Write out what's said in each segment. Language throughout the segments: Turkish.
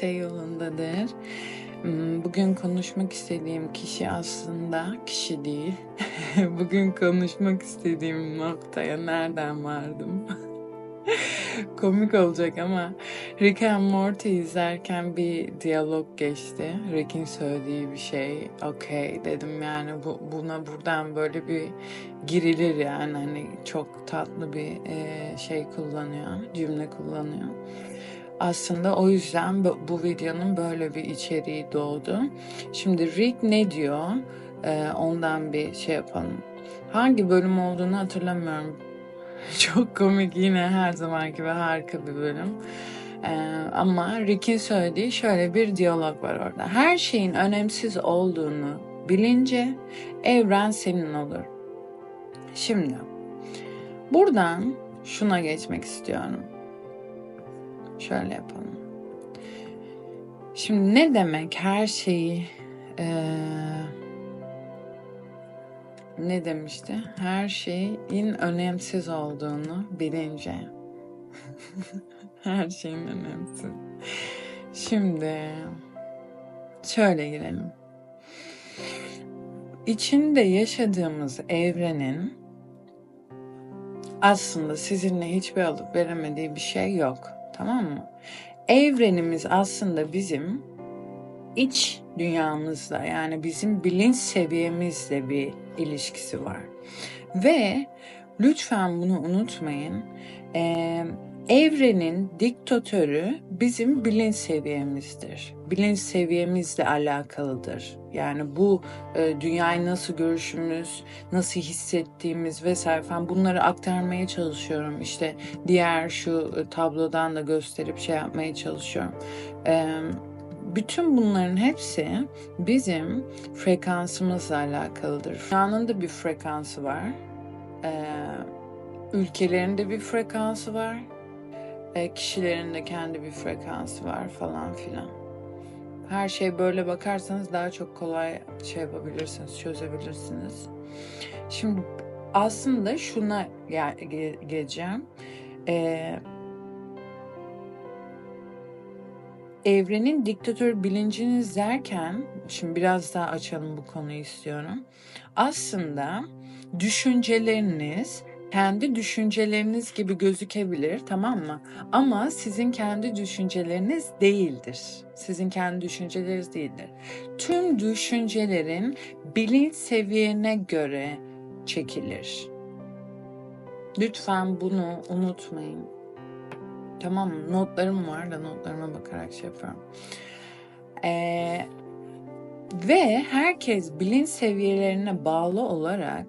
şey yolundadır. Hmm, Bugün konuşmak istediğim kişi aslında kişi değil. Bugün konuşmak istediğim noktaya nereden vardım? Komik olacak ama Rick and Morty izlerken bir diyalog geçti. Rick'in söylediği bir şey. Okey dedim yani bu, buna buradan böyle bir girilir yani hani çok tatlı bir e, şey kullanıyor, cümle kullanıyor. Aslında o yüzden bu, videonun böyle bir içeriği doğdu. Şimdi Rick ne diyor? E, ondan bir şey yapalım. Hangi bölüm olduğunu hatırlamıyorum. Çok komik yine her zamanki gibi harika bir bölüm. Ee, ama Rick'in söylediği şöyle bir diyalog var orada. Her şeyin önemsiz olduğunu bilince evren senin olur. Şimdi buradan şuna geçmek istiyorum. Şöyle yapalım. Şimdi ne demek her şeyi eee, ne demişti? Her şeyin önemsiz olduğunu bilince. Her şeyin önemsiz. Şimdi şöyle girelim. İçinde yaşadığımız evrenin aslında sizinle hiçbir alıp veremediği bir şey yok. Tamam mı? Evrenimiz aslında bizim iç dünyamızla yani bizim bilinç seviyemizle bir ilişkisi var. Ve lütfen bunu unutmayın. Ee, evrenin diktatörü bizim bilinç seviyemizdir. Bilinç seviyemizle alakalıdır. Yani bu e, dünyayı nasıl görüşümüz, nasıl hissettiğimiz vesaire falan bunları aktarmaya çalışıyorum. İşte diğer şu e, tablodan da gösterip şey yapmaya çalışıyorum. Ee, bütün bunların hepsi bizim frekansımızla alakalıdır. Dünyanın da bir frekansı var. Ee, ülkelerin bir frekansı var. Ee, kişilerin de kendi bir frekansı var falan filan. Her şey böyle bakarsanız daha çok kolay şey yapabilirsiniz, çözebilirsiniz. Şimdi aslında şuna gel- ge- geleceğim. Ee, evrenin diktatör bilinciniz derken, şimdi biraz daha açalım bu konuyu istiyorum. Aslında düşünceleriniz kendi düşünceleriniz gibi gözükebilir, tamam mı? Ama sizin kendi düşünceleriniz değildir. Sizin kendi düşünceleriniz değildir. Tüm düşüncelerin bilinç seviyene göre çekilir. Lütfen bunu unutmayın. Tamam mı? Notlarım var da notlarıma bakarak şey yapıyorum. Ee, ve herkes bilinç seviyelerine bağlı olarak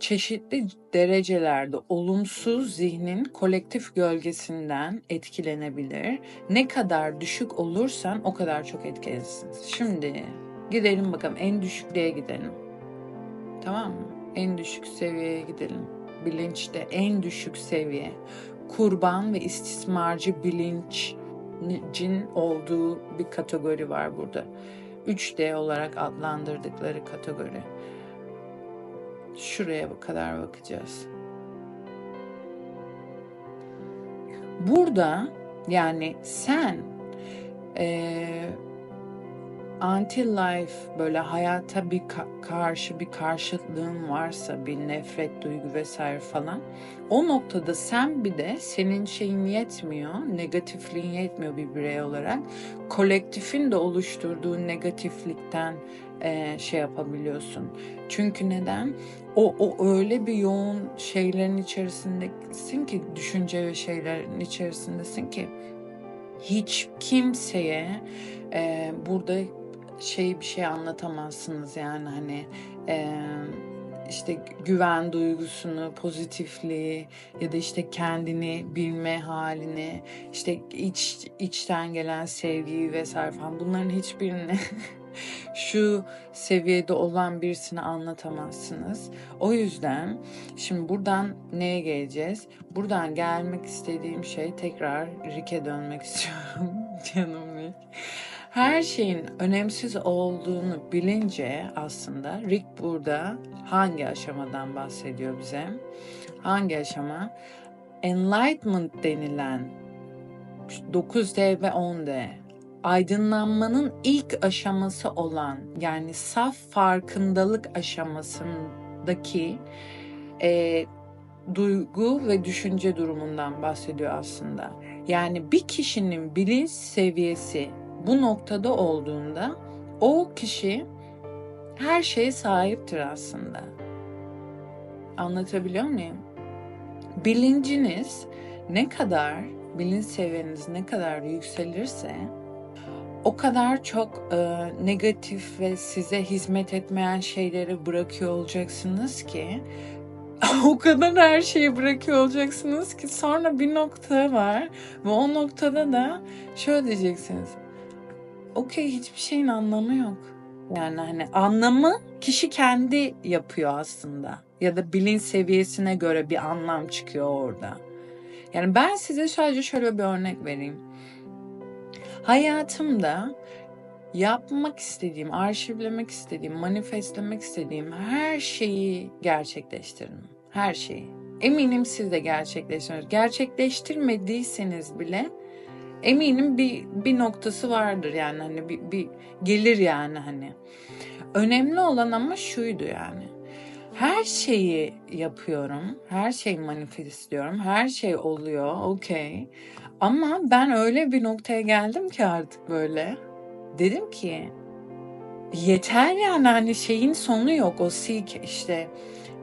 çeşitli derecelerde olumsuz zihnin kolektif gölgesinden etkilenebilir. Ne kadar düşük olursan o kadar çok etkilenirsin. Şimdi gidelim bakalım en düşüklüğe gidelim. Tamam mı? En düşük seviyeye gidelim. Bilinçte en düşük seviye kurban ve istismarcı bilincin olduğu bir kategori var burada. 3D olarak adlandırdıkları kategori. Şuraya kadar bakacağız. Burada yani sen eee anti-life böyle hayata bir ka- karşı bir karşıtlığın varsa bir nefret duygu vesaire falan o noktada sen bir de senin şeyin yetmiyor negatifliğin yetmiyor bir birey olarak kolektifin de oluşturduğu negatiflikten eee, şey yapabiliyorsun. Çünkü neden? O, o öyle bir yoğun şeylerin içerisindesin ki düşünce ve şeylerin içerisindesin ki hiç kimseye eee, burada şey bir şey anlatamazsınız yani hani eee, işte güven duygusunu, pozitifliği ya da işte kendini bilme halini, işte iç içten gelen sevgiyi vesaire falan bunların hiçbirini şu seviyede olan birisine anlatamazsınız. O yüzden şimdi buradan neye geleceğiz? Buradan gelmek istediğim şey tekrar Rick'e dönmek istiyorum. Canım Rick. Her şeyin önemsiz olduğunu bilince aslında Rick burada hangi aşamadan bahsediyor bize? Hangi aşama? Enlightenment denilen 9D ve 10D aydınlanmanın ilk aşaması olan yani saf farkındalık aşamasındaki e, duygu ve düşünce durumundan bahsediyor aslında. Yani bir kişinin bilinç seviyesi bu noktada olduğunda o kişi her şeye sahiptir aslında. Anlatabiliyor muyum? Bilinciniz ne kadar, bilinç seviyeniz ne kadar yükselirse o kadar çok e, negatif ve size hizmet etmeyen şeyleri bırakıyor olacaksınız ki o kadar her şeyi bırakıyor olacaksınız ki sonra bir nokta var ve o noktada da şöyle diyeceksiniz. Okey hiçbir şeyin anlamı yok. Yani hani anlamı kişi kendi yapıyor aslında. Ya da bilinç seviyesine göre bir anlam çıkıyor orada. Yani ben size sadece şöyle bir örnek vereyim. Hayatımda yapmak istediğim, arşivlemek istediğim, manifestlemek istediğim her şeyi gerçekleştirdim. Her şeyi. Eminim siz de gerçekleştiriyorsunuz. Gerçekleştirmediyseniz bile eminim bir bir noktası vardır yani hani bir, bir gelir yani hani. Önemli olan ama şuydu yani. Her şeyi yapıyorum. Her şeyi manifestliyorum. Her şey oluyor. Okey. Ama ben öyle bir noktaya geldim ki artık böyle. Dedim ki yeter yani hani şeyin sonu yok. O seek işte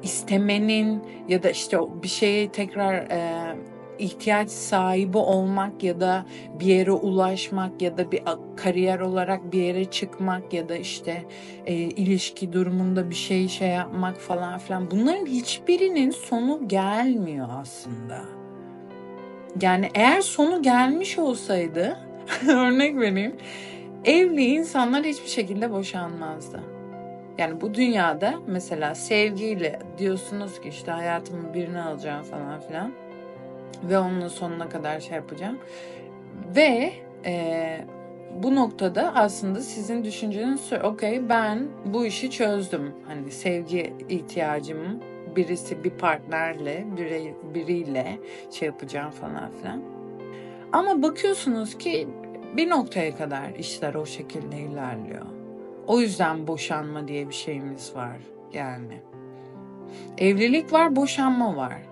istemenin ya da işte bir şeye tekrar e, ihtiyaç sahibi olmak ya da bir yere ulaşmak ya da bir kariyer olarak bir yere çıkmak ya da işte e, ilişki durumunda bir şey şey yapmak falan filan bunların hiçbirinin sonu gelmiyor aslında. Yani eğer sonu gelmiş olsaydı örnek vereyim evli insanlar hiçbir şekilde boşanmazdı. Yani bu dünyada mesela sevgiyle diyorsunuz ki işte hayatımı birini alacağım falan filan ve onun sonuna kadar şey yapacağım. Ve e, bu noktada aslında sizin düşünceniz okey ben bu işi çözdüm. Hani sevgi ihtiyacımı birisi bir partnerle biri, biriyle şey yapacağım falan filan. Ama bakıyorsunuz ki bir noktaya kadar işler o şekilde ilerliyor. O yüzden boşanma diye bir şeyimiz var yani. Evlilik var, boşanma var.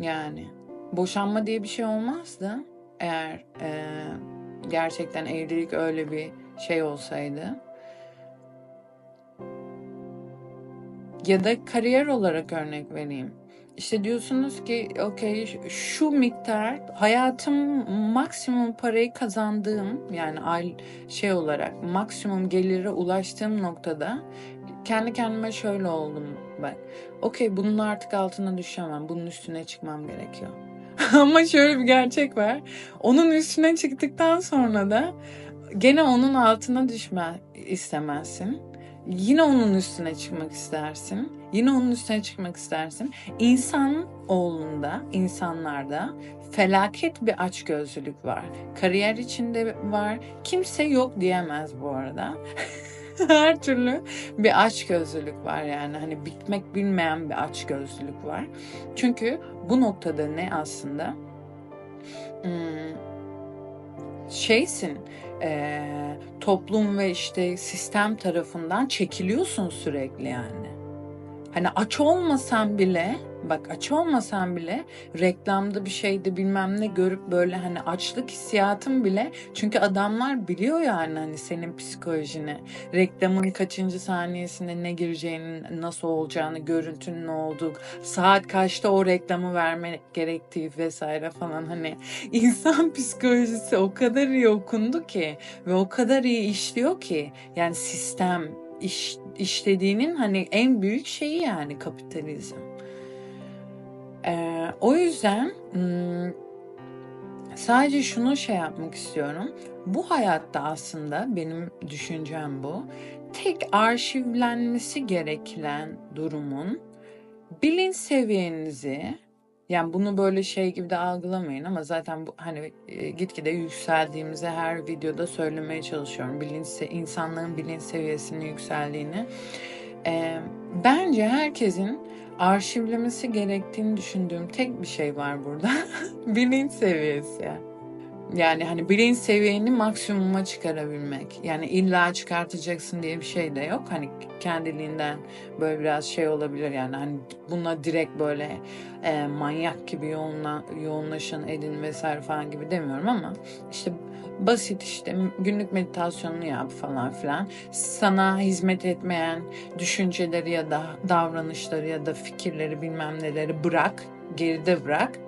Yani boşanma diye bir şey olmazdı eğer e, gerçekten evlilik öyle bir şey olsaydı. Ya da kariyer olarak örnek vereyim. İşte diyorsunuz ki okey şu miktar hayatım maksimum parayı kazandığım yani ay şey olarak maksimum gelire ulaştığım noktada kendi kendime şöyle oldum ben. Okey bunun artık altına düşemem. Bunun üstüne çıkmam gerekiyor. Ama şöyle bir gerçek var. Onun üstüne çıktıktan sonra da gene onun altına düşme istemezsin. Yine onun üstüne çıkmak istersin. Yine onun üstüne çıkmak istersin. İnsan oğlunda, insanlarda felaket bir açgözlülük var. Kariyer içinde var. Kimse yok diyemez bu arada. Her türlü bir açgözlülük var yani. Hani bitmek bilmeyen bir açgözlülük var. Çünkü bu noktada ne aslında? Hmm, şeysin e, toplum ve işte sistem tarafından çekiliyorsun sürekli yani. Hani aç olmasan bile bak aç olmasan bile reklamda bir şeyde bilmem ne görüp böyle hani açlık hissiyatın bile çünkü adamlar biliyor yani hani senin psikolojini. Reklamın kaçıncı saniyesinde ne gireceğini nasıl olacağını görüntünün ne olduğu saat kaçta o reklamı vermek gerektiği vesaire falan. Hani insan psikolojisi o kadar iyi okundu ki ve o kadar iyi işliyor ki. Yani sistem iş, işlediğinin hani en büyük şeyi yani kapitalizm. Ee, o yüzden hmm, sadece şunu şey yapmak istiyorum. Bu hayatta aslında benim düşüncem bu. Tek arşivlenmesi gereken durumun bilinç seviyenizi yani bunu böyle şey gibi de algılamayın ama zaten bu hani e, gitgide yükseldiğimizi her videoda söylemeye çalışıyorum. Bilinç insanların bilinç seviyesinin yükseldiğini. E, Bence herkesin arşivlemesi gerektiğini düşündüğüm tek bir şey var burada. Bilinç seviyesi. Yani hani bilinç seviyeni maksimuma çıkarabilmek. Yani illa çıkartacaksın diye bir şey de yok. Hani kendiliğinden böyle biraz şey olabilir yani hani buna direkt böyle e, manyak gibi yoğunla, yoğunlaşın edin vesaire falan gibi demiyorum ama işte basit işte günlük meditasyonunu yap falan filan. Sana hizmet etmeyen düşünceleri ya da davranışları ya da fikirleri bilmem neleri bırak, geride bırak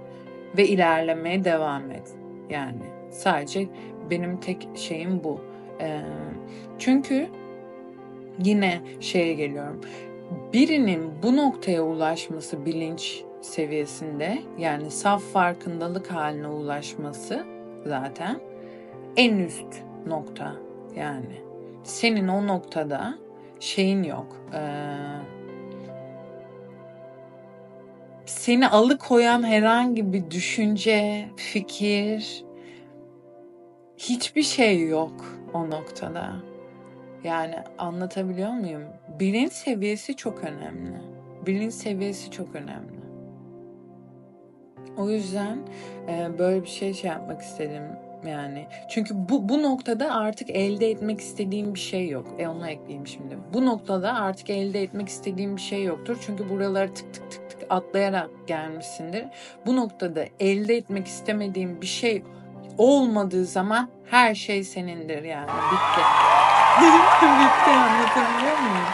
ve ilerlemeye devam et. Yani sadece benim tek şeyim bu. Ee, çünkü yine şeye geliyorum. Birinin bu noktaya ulaşması bilinç seviyesinde yani saf farkındalık haline ulaşması zaten en üst nokta yani. Senin o noktada şeyin yok. Ee, seni alıkoyan herhangi bir düşünce, fikir, hiçbir şey yok o noktada. Yani anlatabiliyor muyum? Bilinç seviyesi çok önemli. Bilinç seviyesi çok önemli. O yüzden e, böyle bir şey şey yapmak istedim yani. Çünkü bu, bu noktada artık elde etmek istediğim bir şey yok. E onu ekleyeyim şimdi. Bu noktada artık elde etmek istediğim bir şey yoktur. Çünkü buraları tık tık tık tık atlayarak gelmişsindir. Bu noktada elde etmek istemediğim bir şey olmadığı zaman her şey senindir yani. Bitti. Bitti anlatabiliyor muyum?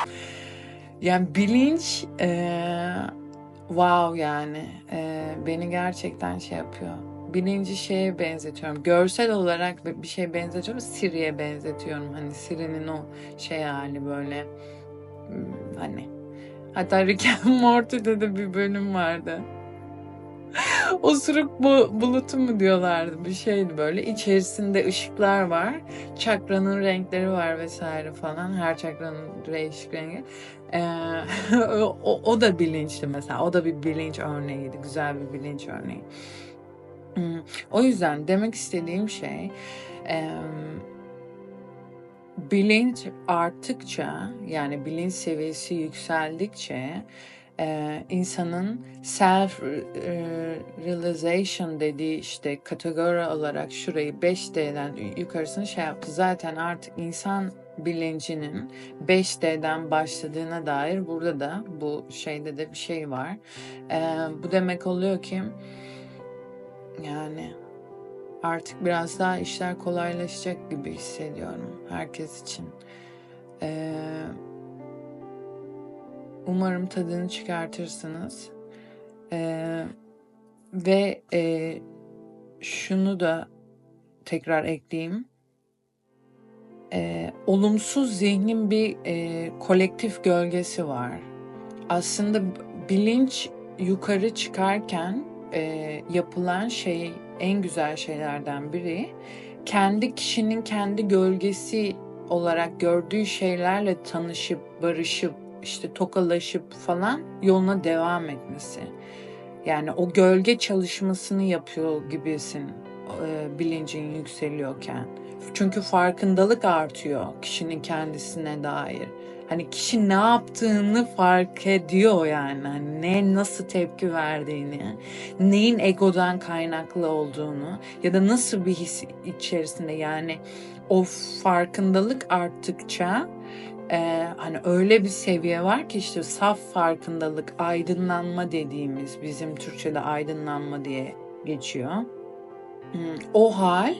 Yani bilinç ee, wow yani ee, beni gerçekten şey yapıyor bilinci şeye benzetiyorum. Görsel olarak bir şey benzetiyorum. Siri'ye benzetiyorum. Hani Siri'nin o şey hali böyle hmm, hani hatta Rick and Morty'de de bir bölüm vardı. Osuruk bu, bulutu mu diyorlardı bir şeydi böyle. İçerisinde ışıklar var. Çakranın renkleri var vesaire falan. Her çakranın değişik rengi. Ee, o, o da bilinçli mesela. O da bir bilinç örneğiydi. Güzel bir bilinç örneği. O yüzden demek istediğim şey bilinç arttıkça yani bilinç seviyesi yükseldikçe insanın self realization dediği işte kategori olarak şurayı 5D'den yukarısını şey yaptı. Zaten artık insan bilincinin 5D'den başladığına dair burada da bu şeyde de bir şey var. bu demek oluyor ki yani artık biraz daha işler kolaylaşacak gibi hissediyorum herkes için. Ee, umarım tadını çıkartırsınız. Ee, ve e, şunu da tekrar ekleyeyim. Ee, olumsuz zihnin bir e, kolektif gölgesi var. Aslında bilinç yukarı çıkarken e, yapılan şey en güzel şeylerden biri kendi kişinin kendi gölgesi olarak gördüğü şeylerle tanışıp barışıp işte tokalaşıp falan yoluna devam etmesi. Yani o gölge çalışmasını yapıyor gibisin e, bilincin yükseliyorken. Çünkü farkındalık artıyor kişinin kendisine dair. Hani kişi ne yaptığını fark ediyor yani. Hani ne nasıl tepki verdiğini, neyin egodan kaynaklı olduğunu ya da nasıl bir his içerisinde yani o farkındalık arttıkça e, hani öyle bir seviye var ki işte saf farkındalık, aydınlanma dediğimiz bizim Türkçe'de aydınlanma diye geçiyor. Hmm, o hal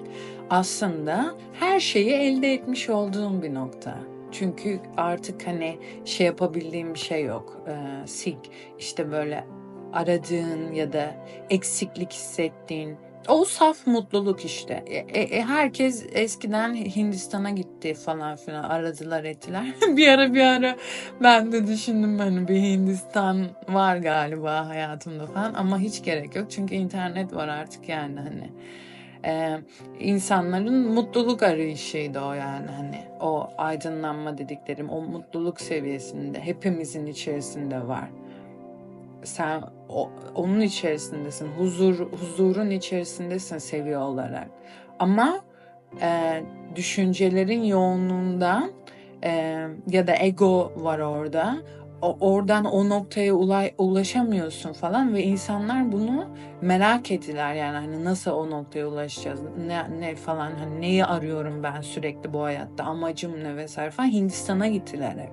aslında her şeyi elde etmiş olduğum bir nokta. Çünkü artık hani şey yapabildiğim bir şey yok. Ee, sik işte böyle aradığın ya da eksiklik hissettiğin o saf mutluluk işte. E, e, e herkes eskiden Hindistan'a gitti falan filan aradılar ettiler. bir ara bir ara ben de düşündüm hani bir Hindistan var galiba hayatımda falan ama hiç gerek yok çünkü internet var artık yani hani e, insanların mutluluk arayışıydı o yani hani o aydınlanma dediklerim o mutluluk seviyesinde hepimizin içerisinde var. Sen o, onun içerisindesin, huzur huzurun içerisindesin seviye olarak. Ama e, düşüncelerin yoğunluğundan e, ya da ego var orada oradan o noktaya ulay- ulaşamıyorsun falan ve insanlar bunu merak ettiler yani hani nasıl o noktaya ulaşacağız ne, ne falan hani neyi arıyorum ben sürekli bu hayatta amacım ne vesaire falan Hindistan'a gittiler hep.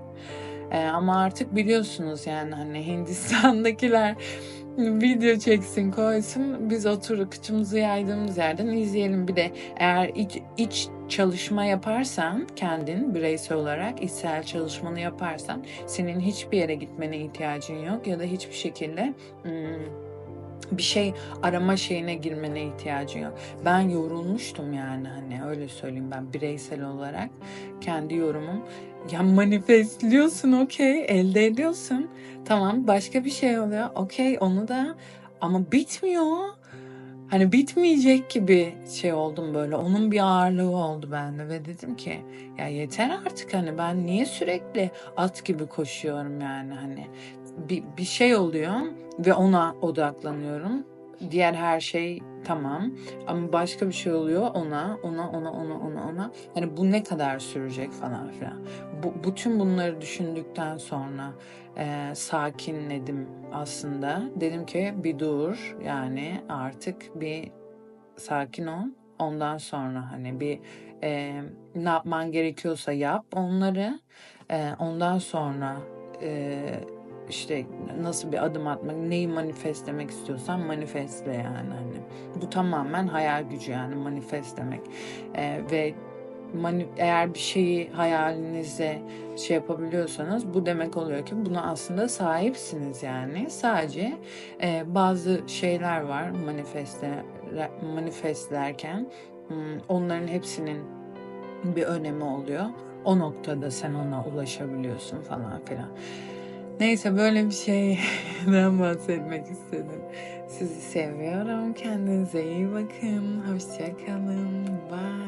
Ee, ama artık biliyorsunuz yani hani Hindistan'dakiler video çeksin koysun biz oturup kıçımızı yaydığımız yerden izleyelim bir de eğer iç, iç çalışma yaparsan kendin bireysel olarak içsel çalışmanı yaparsan senin hiçbir yere gitmene ihtiyacın yok ya da hiçbir şekilde hmm, bir şey arama şeyine girmene ihtiyacın yok. Ben yorulmuştum yani hani öyle söyleyeyim ben bireysel olarak kendi yorumum. Ya manifestliyorsun okey elde ediyorsun tamam başka bir şey oluyor okey onu da ama bitmiyor. Hani bitmeyecek gibi şey oldum böyle. Onun bir ağırlığı oldu bende ve dedim ki ya yeter artık hani ben niye sürekli at gibi koşuyorum yani hani bir, bir şey oluyor ve ona odaklanıyorum. Diğer her şey tamam ama başka bir şey oluyor ona ona ona ona ona ona hani bu ne kadar sürecek falan filan. Bu, bütün bunları düşündükten sonra e, sakinledim aslında. Dedim ki bir dur yani artık bir sakin ol. Ondan sonra hani bir e, ne yapman gerekiyorsa yap onları. E, ondan sonra e, işte nasıl bir adım atmak, neyi manifestlemek istiyorsan manifestle yani hani. Bu tamamen hayal gücü yani manifestlemek. E, ve mani- eğer bir şeyi hayalinize şey yapabiliyorsanız bu demek oluyor ki buna aslında sahipsiniz yani. Sadece e, bazı şeyler var manifestle manifestlerken hmm, onların hepsinin bir önemi oluyor. O noktada sen ona ulaşabiliyorsun falan filan. Neyse böyle bir şeyden bahsetmek istedim. Sizi seviyorum. Kendinize iyi bakın. Hoşçakalın. Bye.